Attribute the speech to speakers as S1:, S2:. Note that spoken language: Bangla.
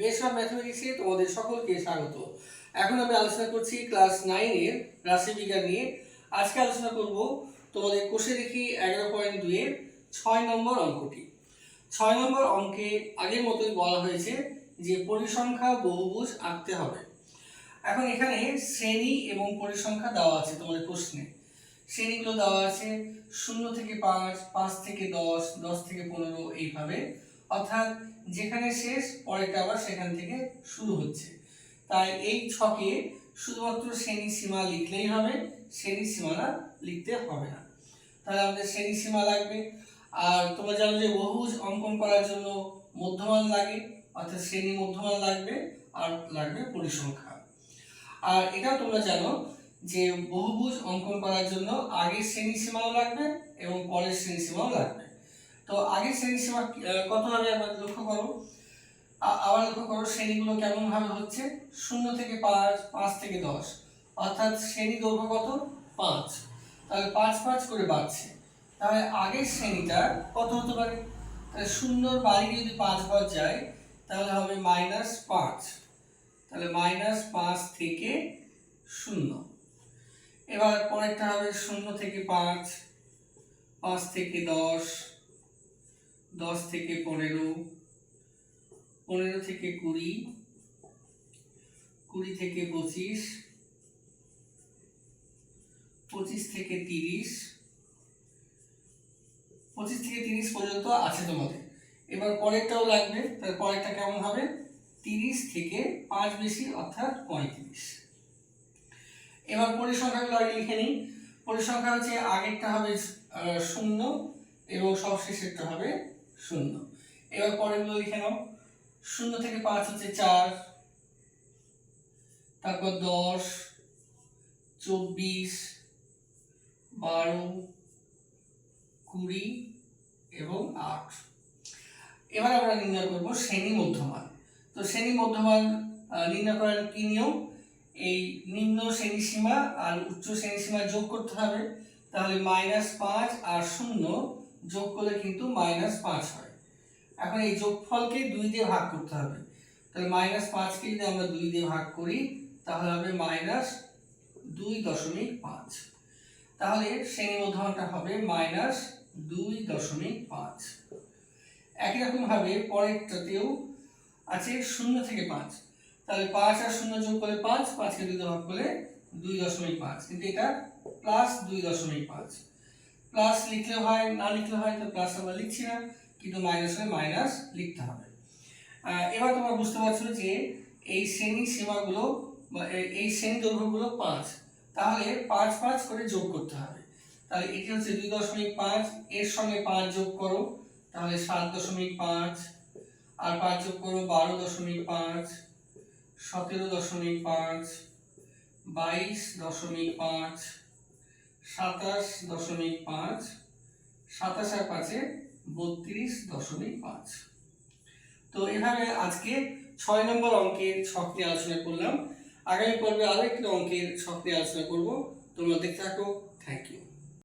S1: বেশ অফ ম্যাথমেটিক্সে তোমাদের সকলকে স্বাগত। এখন আমি আলোচনা করছি ক্লাস নাইনের রাশিবিজ্ঞান নিয়ে। আজকে আলোচনা করব তোমাদের কোষে দেখি এগারো পয়েন্ট দুইয়ের ছয় নম্বর অঙ্কটি। ছয় নম্বর অঙ্কে আগের মতোই বলা হয়েছে যে পরিসংখ্যা বহুভুজ আঁকতে হবে। এখন এখানে শ্রেণি এবং পরিসংখ্যা দেওয়া আছে তোমাদের প্রশ্নে। শ্রেণীগুলো দেওয়া আছে শূন্য থেকে পাঁচ পাঁচ থেকে দশ দশ থেকে পনেরো, এইভাবে অর্থাৎ যেখানে শেষ, পরেরটা আবার সেখান থেকে শুরু হচ্ছে। তাই এই ছকে শুধুমাত্র শ্রেণি সীমা লিখলেই হবে, শ্রেণি সীমানা লিখতে হবে না। তাহলে আমাদের শ্রেণি সীমা লাগবে। আর তোমরা জানো যে বহুভুজ অঙ্কন করার জন্য মধ্যমান লাগে, অর্থাৎ শ্রেণি মধ্যমান লাগবে আর লাগবে পরিসংখ্যা। আর এটাও তোমরা জানো যে বহুভুজ অঙ্কন করার জন্য আগের শ্রেণি সীমাও লাগবে এবং পরের শ্রেণি সীমাও লাগবে। তো আগের শ্রেণি সীমা কি- আহ, কত হবে আবার লক্ষ্য করো? আবার লক্ষ্য করো শ্রেণীগুলো কেমন ভাবে হচ্ছে? শূন্য থেকে পাঁচ পাঁচ থেকে দশ। অর্থাৎ শ্রেণি দৈর্ঘ্য কত? পাঁচ। তাহলে পাঁচ পাঁচ করে বাড়ছে। তাহলে আগের শ্রেণীটা কত হতে পারে? তাহলে শূন্যর বাড়ি যদি পাঁচ বার যায় তাহলে হবে মাইনাস পাঁচ। তাহলে মাইনাস পাঁচ থেকে শূন্য। এবার পরেরটা হবে শূন্য থেকে পাঁচ পাঁচ থেকে দশ। দশ থেকে পনেরো পনেরো থেকে কুড়ি কুড়ি থেকে পঁচিশ পঁচিশ থেকে তিরিশ, পঁচিশ থেকে তিরিশ পর্যন্ত আছে তোমাদের। এবার পরেরটাও লাগবে, তার পরেরটা কেমন হবে? তিরিশ থেকে পাঁচ বেশি, অর্থাৎ পঁয়ত্রিশ। এবার পরিসংখ্যাগুলো আগে লিখে নিই। পরিসংখ্যা হচ্ছে আগেরটা হবে শূন্য এবং সবশেষেরটা হবে শূন্য। এবার পরেরগুলো লিখে নাও। শূন্য থেকে পাঁচ হচ্ছে চার, তারপর দশ, চব্বিশ, বারো, কুড়ি এবং আট। এবার আমরা নির্ণয় করব শ্রেণি মধ্যমান। তো শ্রেণি মধ্যমান নির্ণয় করার কি নিয়ম? এই নিম্ন শ্রেণি সীমা আর উচ্চ শ্রেণি সীমা যোগ করতে হবে। তাহলে মাইনাস পাঁচ আর শূন্য যোগ করলে কিন্তু মাইনাস পাঁচ হয়। এখন এই যোগফলকে দুই দিয়ে ভাগ করতে হবে। তাহলে মাইনাস পাঁচকে যদি আমরা দুই দিয়ে ভাগ করি, তাহলে হবে মাইনাস দুই দশমিক পাঁচ। তাহলে শ্রেণি মধ্যমানটা হবে মাইনাস দুই দশমিক পাঁচ। একই রকম ভাবে পরেরটাতেও আছে শূন্য থেকে পাঁচ। তাহলে পাঁচ আর শূন্য যোগ করলে পাঁচ, পাঁচকে দুই ভাগ করলে দুই দশমিক পাঁচ। কিন্তু এটা প্লাস দুই দশমিক পাঁচ। প্লাস লিখলে হয়, না লিখলে হয়, তো প্লাস আমরা লিখছি না, কিন্তু মাইনাস হলে মাইনাস লিখতে হবে। এবার তোমরা বুঝতে পারছ যে এই শ্রেণি এ- এই শ্রেণি দৈর্ঘ্যগুলো পাঁচ। তাহলে পাঁচ পাঁচ করে যোগ করতে হবে। তাহলে এটি হচ্ছে দুই দশমিক পাঁচ, এর সঙ্গে পাঁচ যোগ করো, তাহলে সাত দশমিক পাঁচ, আর পাঁচ যোগ করো বারো দশমিক পাঁচ, সতেরো দশমিক পাঁচ, বাইশ দশমিক পাঁচ সাতাশ দশমিক পাঁচ, সাতাশ আর পাঁচে বত্রিশ দশমিক পাঁচ। তো এভাবে আজকে ছয় নম্বর অঙ্কের ছক নিয়ে আলোচনা করলাম। আগামী পর্বে আরও একটি অঙ্কের ছক নিয়ে আলোচনা করব। তোমরা দেখতে থাকো। Thank you